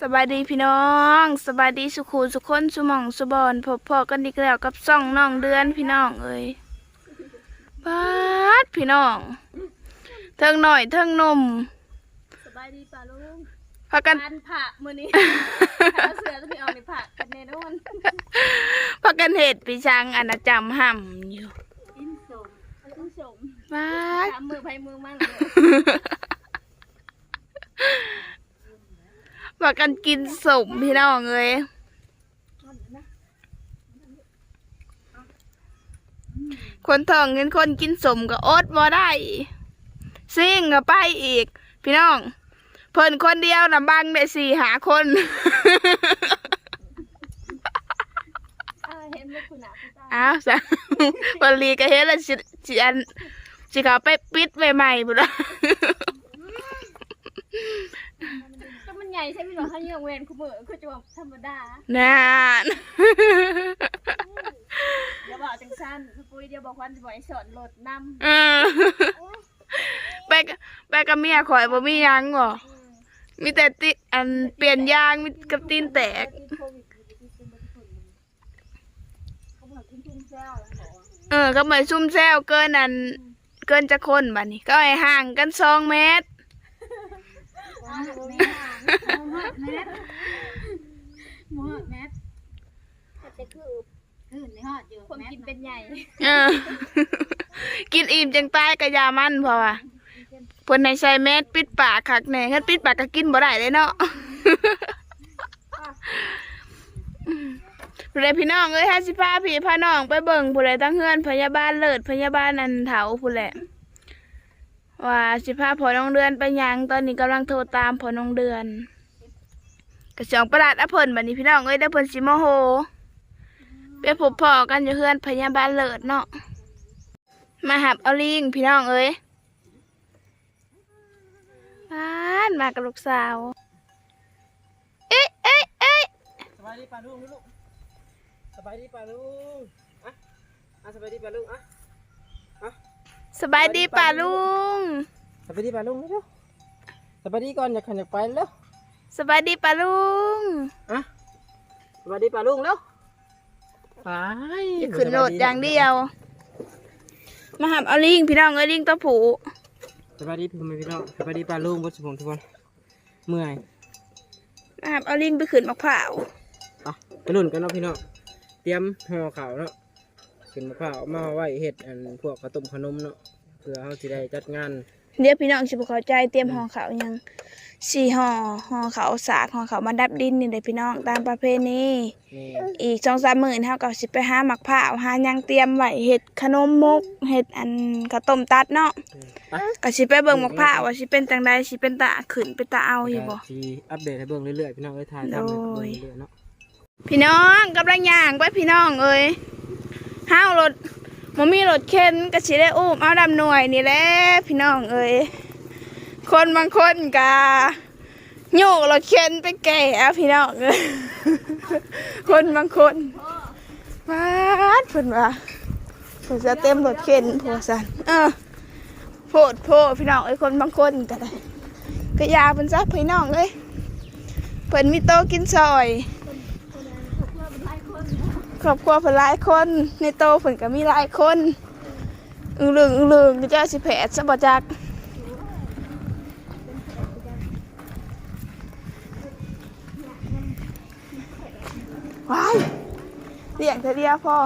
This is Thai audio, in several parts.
สบายดีพี่น้องสบายดีสุขูสุขคนสุหมองสุบอนพบพอกันอีกแล้วกับซ่องน้องเดือนพี่น้องเอ้ยบาดพี่น้องเทิงหน่อยเทิงนมสบายดีป่าลุงพากันทานผักมื้อนี้หาเสือจะไปเอาในผักกันแน่นอนพากันเหตุปีชังอาณาจำห่ำอยู่กินสมกินสมบาดถามมือไผมือมันเลย พากันกินสมพี่น้องเอ้ยคนท้องเงินคนกินสมก็อดบ่ได้ซิ่งก็ไปอีก พี่น้อง เพิ่นคนเดียวนะบังได้สี่หาคนอ่าเห็นบ่คุณน่ะคุณตาอ้าวสะวันลีก็เฮ็ดแล้วสิสิอันสิเขาไปปิดใหม่ๆพุ่นละ ก็มันให ญ่ใช่ไหมหรอถ้าเยื่อเวนคุณมือคือจะว่าธรรมดานานเดี๋ยวบอกจังซั่นคือปุ้ยเดี๋ยวบอกวันสิบ่ให้สอนรถนำเออไปกับไปกับเมียข่อยบ่มีหยังบ่มีแต่ติอันเปลี่ยนยางมีกับตีนแตกเออก็เหมือนซุ่มแซวเกินอันเกินจะคนบัดนี้ ก็ให้ห่างกันสองเมตร หมูแมทแต่คือคือในฮอดอยู่คนกินเป็นใหญ่เออกินอิ่มจังตายกะยามันเพราะว่าเพิ่นให้ใส่แมสปิดปากคักแหน่คันปิดปากก็กินบ่ได้เลยเนาะผู้ใดพี่น้องเอ้ยห้าสิพาพี่พาน้องไปเบิ่งผู้ใดตั้งเฮือนพยาบาลเลิศพยาบาลนันเถาผู้แหละ ว่าสิพาพอน้องเดือนไปยังตอนนี้กำลังโทรตามพอน้องเดือนกระสองประหลาดอเพิ่นบัดนี้พี่น้องเอ้ยได้เพิ่นสิโมโหไปพบพ่อกันอยู่เฮือนพยาบาลเลิศเนาะมาหับเอาลิงพี่น้องเอ้ยบ้านมากับลูกสาว เอ๊ะเอ๊ะเอ๊ะสบายดีป่าลุงลูกสบายดีป่าลุงอะอะสบายดีป่าลุงอะ สบายดีป่าลุง สบายดีป่าลุงเร็วสบายดีก่อนอยากขันอยากไปเร็วสบายดีป่าลุงอะสบายดีป่าลุงเร็วไปอย่าขึ้นโหลดอย่างเดียว มาหับเอาลิงพี่น้องเอ้ยลิงตัวผูสบายดีพี่พี่น้องสบายดีป่าลุงบดสมองทุกคนเมื่อยมาหับเอาลิงไปขึ้นมะพร้าวอะไปลุ่นกันเนาะพี่น้องเตรียมห่อข้าวเนาะ ขึ้นมะพร้าวมาไว้เห็ดอันพวกข้าวต้มขนมเนาะเพื่อเขาจะได้จัดงานเดี๋ยวพี่น้องสิบเข้าใจเตรียมห่อขาวยังสี่ห่อห่อขาวสากห่อขาวมาดับดินนี่เลยพี่น้องตามประเพณีนี่อีกสองสามหมื่นเท่ากับสิไปหาหมักผ้าวหาหยังเตรียมไว้เห็ดขนมมกเห็ดอันข้าวต้มตัดเนาะไปก็สิไปเบิ่งหมักผ้าวว่าสิเป็นจังใดสิเป็นตาขึ้นเป็นตาเอาอยู่บ่ทีอัปเดตให้เบิ่งเรื่อยๆพี่น้องเอ้ยถ่ายตามให้เบิ่งเรื่อยๆเนาะพี่น้องกำลังย่างไปพี่น้องเอ้ย ห้าวรถมันมีรถเข็นก็สิได้อุ้มเอาดำหน่วยนี่แหละพี่น้องเอ้ยคนบางคนกาโยกรถเข็นไปแก่อาพี่น้องเอ้ยคนบางคนวาดเพิ่นว่าเพิ่นจะเต็มรถเข็นพวกสันเออโพดโพพี่น้องเอ้ยคนบางคนก็ได้ก็ยาเพิ่นซักพี่น้องเอ้ยเพิ่นมีโตะกินซอย ครอบครัวเพิ่นหลายคน ในโตเพิ่นก็มีหลายคนอึงลึงอึงลึงก็เจ้าสิแผดซะบ่จักว้ายเลี้ยงแต่เดียวพอ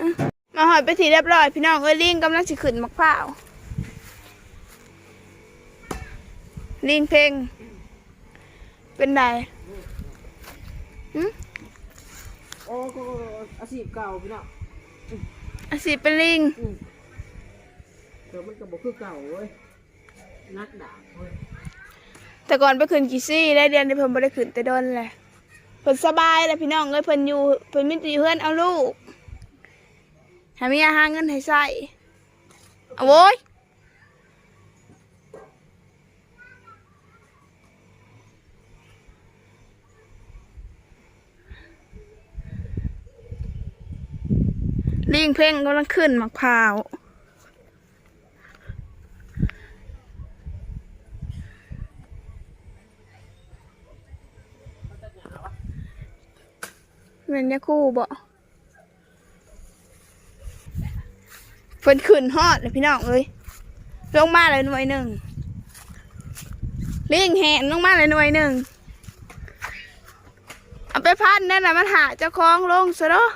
อื้อมาหอยไปทีเรียบร้อยพี่น้องเอ้ยลิงกำลังสิขึ้นมะพร้าวลิงเพลงเป็นไง โอ้ก็อาชีพเก่าพี่น้องอาชีพเป็นลิงเดี๋ยวมันก็บอกคือเก่าเว้ยนักดาบเว้ยแต่ก่อนไปขึ้นกี่ซี่ได้เดือนที่เพิ่นบ่ได้ขึ้นแต่โดนแหละเพิ่นสบายแหละพี่น้องเอ้ยเพิ่นอยู่เพิ่นมีแต่อยู่เฮือนเอาลูกหามีหาเงินให้ใช้เอาโว้ย ลิงเพ่งก็ำลังขึ้นมะพร้าวเหมือนยาคู่บ่เพิ่นขึ้นฮอดเลยพี่น้องเอ้ยลงมาเลยหน่วยหนึ่งลิงแหนลงมาเลยหน่วยหนึ่งเอาไปพันนั่นแหะมันหาเจ้าของลงซะเนาะ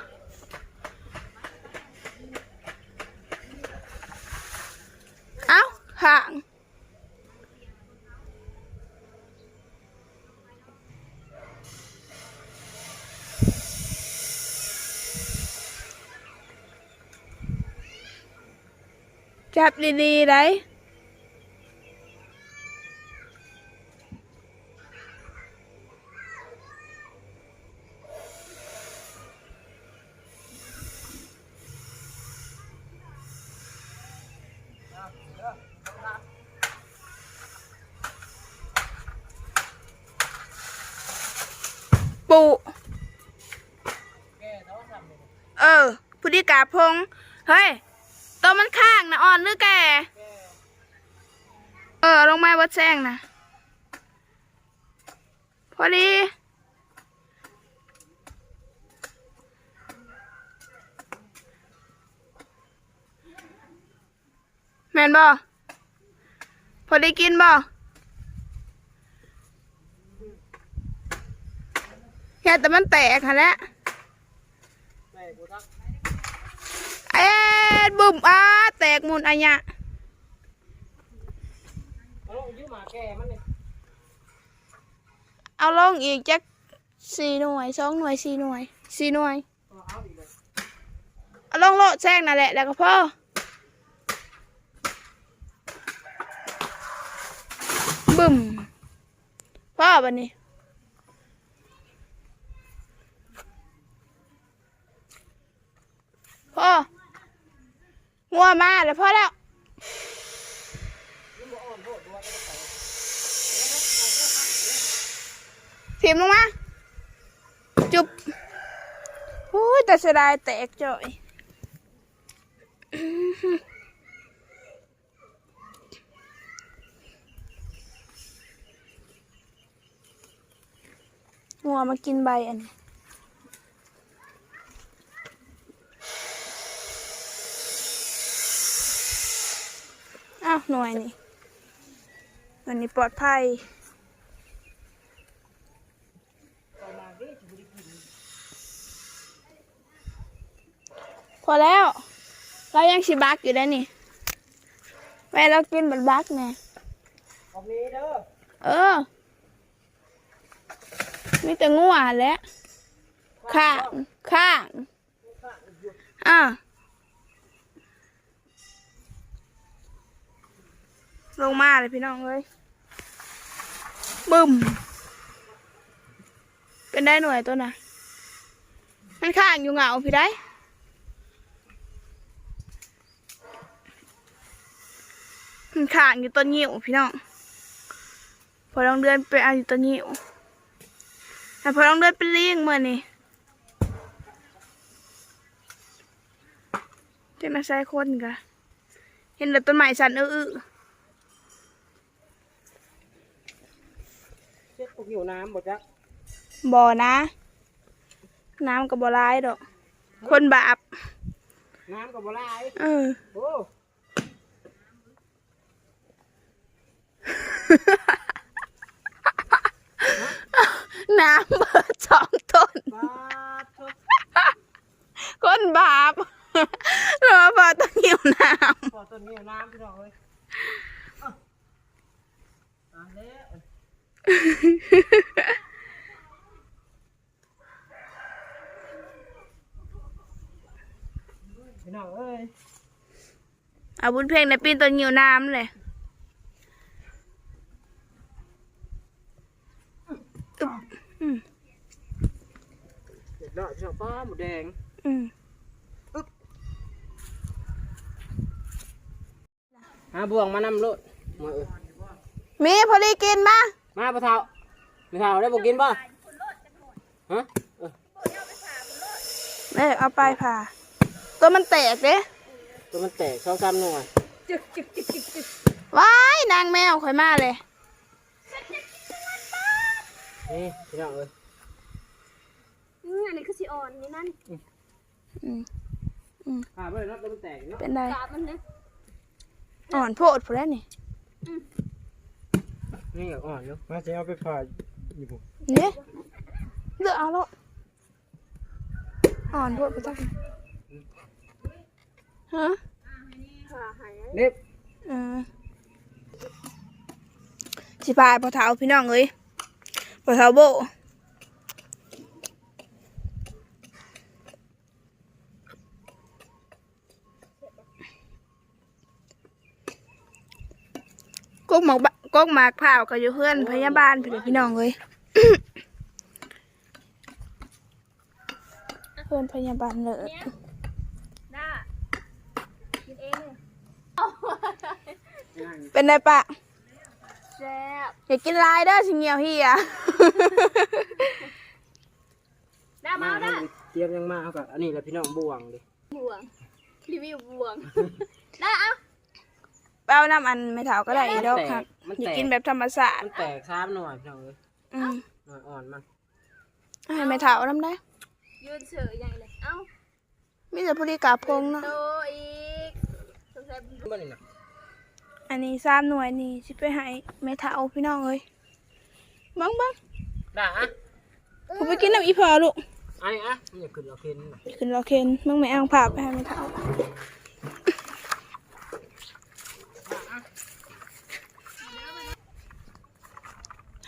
ข้าห่างจับดีๆได้ปุเออผู้ดี กาพง เฮ้ย ตัวมันข้างนะอ่อนหรือแก เออ ลงมาวัดแซงนะ พอดีแม่นบ่พอดีกินบ่แค่แต่มันแตกค่ะแหล้ว แม่กูทัก เอ็ดบุ่มอ้าแตกหมุ นอันเนี้ยเอาลงยืมหมาแก่มันนี่เอาลงอีกจักสี่หน่วยสองหน่วยสี่หน่วยสี่หน่วยเอาลยเอาลงโลดแซงนั่นแหละแล้วก็พ่อบึ้มพ่อบันนี้พ่อ งัวมาแล้วพ่อแล้วพิมพ์ลงมา จุบโอ้ยแต่เสียดายแตกจ่อยงัวมากินใบอันนี้อ้าว หน่วยนี่อันนี้ปลอดภัยพอแล้ว เรายังชิบักอยู่ได้นี่แม่เรากินบัดบักแน่ออกนี้เออ มีแต่งัวแหล้วข้างข้างอะ ลงมาเลยพี่น้องเลยบึ้ม เป็นได้หน่วยตัวน่ะ มันข้างอยู่เหงาพี่ได้ มันข้างอยู่ต้นยิ้วพี่น้อง พอลองเดือนไปเอาอยู่ต้นยิ้วแต่พอลองเดือนเป็นเลี้ยงเมื่อนี่เจ้ามาใส่คนกะเห็นแต่ต้นไม้สันอื้อ เช็ดพ วกหิวน้ำบ่จ๊ะๆบ่อนะ น้ำกับบ่อร้ายดอก คนบาปน้ำกับบ่ลายเออโอ้น้ำเบิดสองต้น บาดทุกคนบาปเราพอต้องหิวน้พอต้นหิวน้ำพี่น้องเอ้ยเอาเอาแล้ว พี่น้องเอ้ยำเอาบุญเพลงในปีนต้นหิวน้ำเลยอึ๊บอืมเด็ดดอกพี่น้องป้าหมูแดงอืมหาบ่วงมานำโลดมาเอ้ยมีพอดีกินมา มาปะเท่าปะเท่าได้บ่กินป่ะฮะเออเออเอาไปผ่าตัวมันแตกเด้ตัวมันแตกสองสามหน่วยว้ายนางแมวข่อยมาเลยนี่พี่น้องเอ้ยอืออันนี้มันคือสิอ่อนนี่นั่นอืมขาไปเลยเนาะแล้วมันแตกเนาะเป็นไรกาบมันเนี่ยอ่อนโพดพอแล้วนี่ นี่ก็อ่อนอยู่มาจะเอาไปผ่าอยู่ผมเนี่ยเลือกเอาแล้วอ่อนโพดไปจังฮะค่ะหายเล็บเออสิพาพอเท้าพี่น้องเอ้ยพอเท้าโบกกหมอกบะ กกหมากเผาวก็อยู่เพื่อนพยาบาลพี่เด้อพี่น้องเอ้ยเพื่อนพยาบาลเลยด้ากินเองเลยเป็นไรปะแซ่บอย่ากินลายเด้อสิเงียวเฮียด้ามามาด้าเตรียมยังมาเอากับอันนี้แหละพี่น้องบ่วงดิบวงรีวิวบวงด้าเอา เป้าน้ำอันไม่เถาก็ได้อีดอกครับมันอย่าแตกกินแบบธรรมศาสตมัร์นแตกซ้ำหน่อยพี่น้องเลยอืมหน่อยอ่อนมันให้ไม่เถาน้ำได้ยืนเฉยใหญ่เลย เอ้ามีแต่ผู้ดีกาพงเนาะโตอีกสงสัยมันนี่นะอันนี้สามหน่วยนี่สิไปให้ไม่เถาพี่น้องเอ้ยบังบังด่าอะผมไปกินน้ำอีพอลูกอันนี้อะมันอย่าขึ้นเราเค็นน่ะขึ้นรอเคนมึงไม่เอาผ่าไปให้ไม่เถา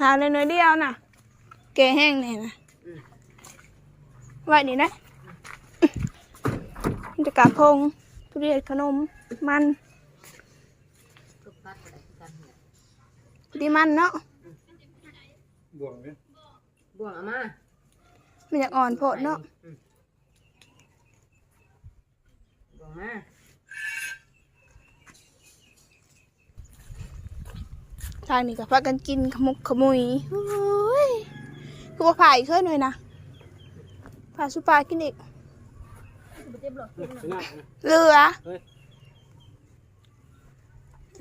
หาเลยหน่อยเดียวน่ะ แกแห้งเนี่ยนะไว้นี่นะมันจะกาพงทุเรียนขนมมันดีมันเนาะบ่วงเลยบ่วงอามามันอยากอ่อนโพดเนาะบ่วงมา ทางนี้ก็พากันกินขมุกขมุยโอ้ยคือว่าผ่าอีกเคยหน่อยนะผ่าสุปลากินอีกบ่เจ็บหรอกนี่พี่น้องเรือเฮ้ย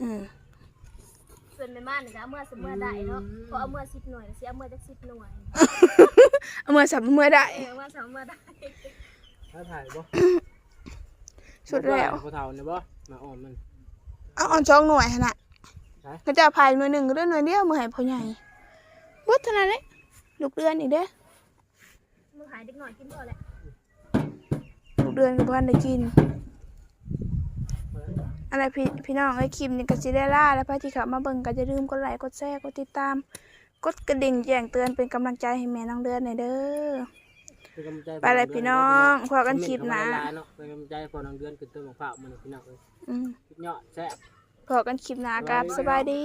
อืมส่วนแม่ม่านนี่ก็เอาเมื่อสมเมื่อได้เนาะพอเอาเมื่อ10หน่วยสิเอาเมื่อจัก10หน่วยเอามือสับมือได้เออว่าสามเมื่อได้ถ้าถ่ายบ่สุดแล้วบ่เท่าเนี่ยบ่มาอ่อนมันเอาอ่อนช่องหน่วยขนาดฮะ ก็จะผ่าหน่วยหนึ่งก็ได้หน่วยเดียวมือใหายพอใหญ่บุดเท่านั้นเลยลูกเดือนอีกเด้อมึงหายเด็กหน่อยกินพอแหละลูกเดือนกับพันได้กินอะไรพี่พี่น้องไอ้ยคลิปนี้ก็สิได้ล่าแล้วพระที่เขามาเบิ่งก็จะลืมกดไลค์กดแชร์กดติดตาม กดกระดิ่งแจ้งเตือนเป็นกำลังใจให้แม่น้องเดือนหน่อยเด้อเป็นกำลังใจไปเลยพี่น้องพอกันคลิปหนะคอมเมต์เข้ามาหลายๆเนาะเป็นกำลังใจพอน้องเดือนขึ้นต้นมะพร้าวมันพี่น้องเอ้ยอืมคลิปเนาะแซ่บ พอกันคลิปหน้ากับสบายดี